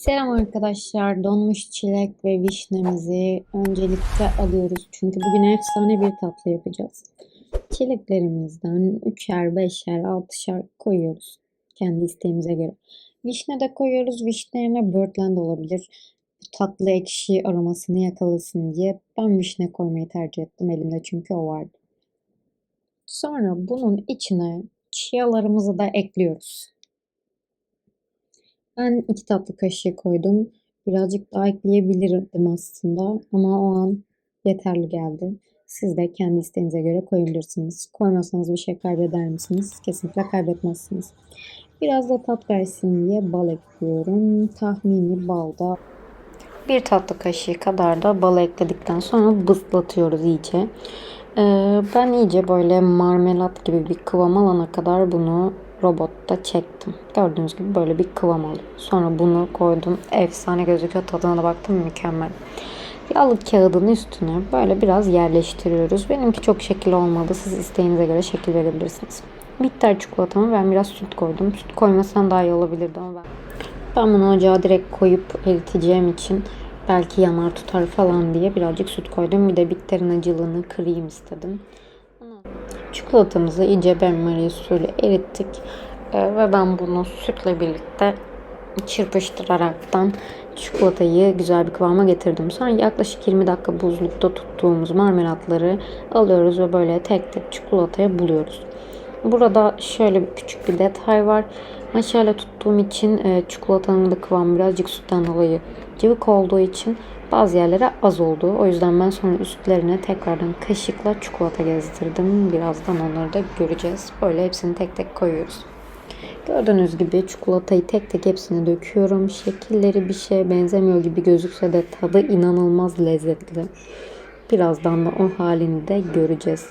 Selam arkadaşlar. Donmuş çilek ve vişnemizi öncelikle alıyoruz. Çünkü bugün efsane bir tatlı yapacağız. Çileklerimizden üçer, beşer, altışar koyuyoruz. Kendi isteğimize göre. Vişne de koyuyoruz. Vişne yerine böğürtlen olabilir. Tatlı ekşi aromasını yakalasın diye ben vişne koymayı tercih ettim. Elimde çünkü o vardı. Sonra bunun içine chialarımızı da ekliyoruz. Ben iki tatlı kaşığı koydum. Birazcık daha ekleyebilirdim aslında ama o an yeterli geldi. Siz de kendi isteğinize göre koyabilirsiniz. Koymasanız bir şey kaybeder misiniz? Kesinlikle kaybetmezsiniz. Biraz da tat versin diye bal ekliyorum. Tahmini balda bir tatlı kaşığı kadar da bal ekledikten sonra bızlatıyoruz iyice. Ee, ben iyice böyle marmelat gibi bir kıvam alana kadar bunu robotta çektim. Gördüğünüz gibi böyle bir kıvam alıyor. Sonra bunu koydum. Efsane gözüküyor. Tadına da baktım mükemmel. Yağlı kağıdın üstüne böyle biraz yerleştiriyoruz. Benimki çok şekil olmadı. Siz isteğinize göre şekil verebilirsiniz. Bitter çikolatamı ben biraz süt koydum. Süt koymasan daha iyi olabilirdi ama ben ben bunu ocağa direkt koyup eriteceğim için belki yanar tutar falan diye birazcık süt koydum. Bir de bitterin acılığını kırayım istedim. Çikolatamızı iyice benmari usulü erittik. Ee, ve ben bunu sütle birlikte çırpıştıraraktan çikolatayı güzel bir kıvama getirdim. Sonra yaklaşık 20 dakika buzlukta tuttuğumuz marmelatları alıyoruz ve böyle tek tek çikolataya buluyoruz. Burada şöyle bir küçük bir detay var. Maşayla tuttuğum için e, çikolatanın da kıvamı birazcık sütten dolayı cıvık olduğu için bazı yerlere az oldu. O yüzden ben sonra üstlerine tekrardan kaşıkla çikolata gezdirdim. Birazdan onları da göreceğiz. Böyle hepsini tek tek koyuyoruz. Gördüğünüz gibi çikolatayı tek tek hepsine döküyorum. Şekilleri bir şeye benzemiyor gibi gözükse de tadı inanılmaz lezzetli. Birazdan da o halini de göreceğiz.